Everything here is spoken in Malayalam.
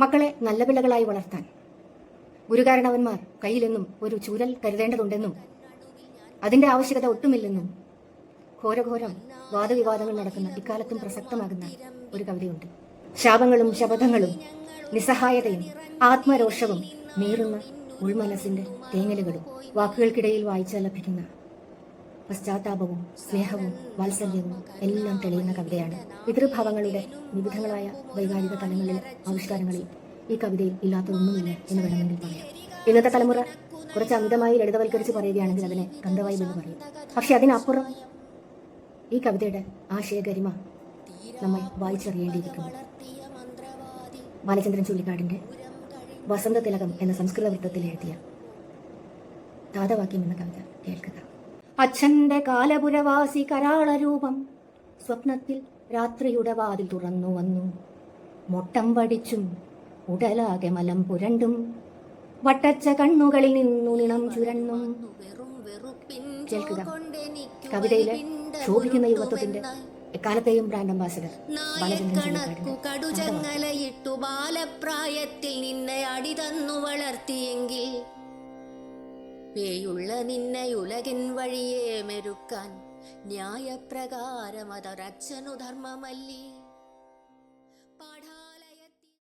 മക്കളെ നല്ല പിള്ളകളായി വളർത്താൻ. ഗുരുകാരണവന്മാർ കയ്യിലെന്നും ഒരു ചൂരൽ കരുതേണ്ടതുണ്ടെന്നും അതിന്റെ ആവശ്യകത ഒട്ടുമില്ലെന്നും ഘോരഘോരം വാദവിവാദങ്ങൾ നടക്കുന്ന ഇക്കാലത്തും പ്രസക്തമാകുന്ന ഒരു കവിതയുണ്ട്. ശാപങ്ങളും ശപഥങ്ങളും നിസ്സഹായതയും ആത്മരോഷവും നീറുന്ന ഉൾമനസിന്റെ തേങ്ങലുകളും വാക്കുകൾക്കിടയിൽ വായിച്ചാൽ ലഭിക്കുന്ന പശ്ചാത്താപവും സ്നേഹവും വാത്സല്യവും എല്ലാം തെളിയുന്ന കവിതയാണ്. പിതൃഭാവങ്ങളുടെ വിവിധങ്ങളായ വൈകാരിക തലങ്ങളിൽ ആവിഷ്കാരങ്ങളിൽ ഈ കവിതയിൽ ഇല്ലാത്ത ഒന്നുമില്ല എന്ന് വേണമെങ്കിൽ പറയാം. ഇന്നത്തെ തലമുറ കുറച്ച് അമിതമായി ലളിതവൽക്കരിച്ച് പറയുകയാണെങ്കിൽ അതിനെ കന്തവായി എന്ന് പറയും. പക്ഷെ അതിനപ്പുറം ഈ കവിതയുടെ ആശയഗരിമ നമ്മൾ വായിച്ചറിയേണ്ടിയിരിക്കുന്നു. ബാലചന്ദ്രൻ ചുള്ളിക്കാടിന്റെ വസന്ത തിലകം എന്ന സംസ്കൃത വൃത്തത്തിൽ എഴുതിയ താതവാക്യം എന്ന കവിത കേൾക്കുക. അച്ഛന്റെ കാലപുരവാസി കരാളരൂപം സ്വപ്നത്തിൽ രാത്രിയുടെ വാതിൽ തുറന്നു വന്നു. മൊട്ടം വടിച്ചും ഉടലാകെ മലം പുരണ്ടും വട്ടച്ച കണ്ണുകളിൽ നിന്നുളിണം ചുരന്നും. കേൾക്കുക. കവിതയിലെ ശോഭിക്കുന്ന യുവത്വത്തിന്റെ എക്കാലത്തെയും ബ്രാൻഡ് അംബാസഡർ കടുചങ്ങലയിട്ടു ബാലപ്രായത്തിൽ നിന്നെ അടി തന്നു വളർത്തിയെങ്കിൽ പേയുള്ള നിന്നെ ഉലകിൻ വഴിയെ മെരുക്കാൻ ന്യായപ്രകാരം അതൊരച്ഛനു ധർമ്മമല്ലി.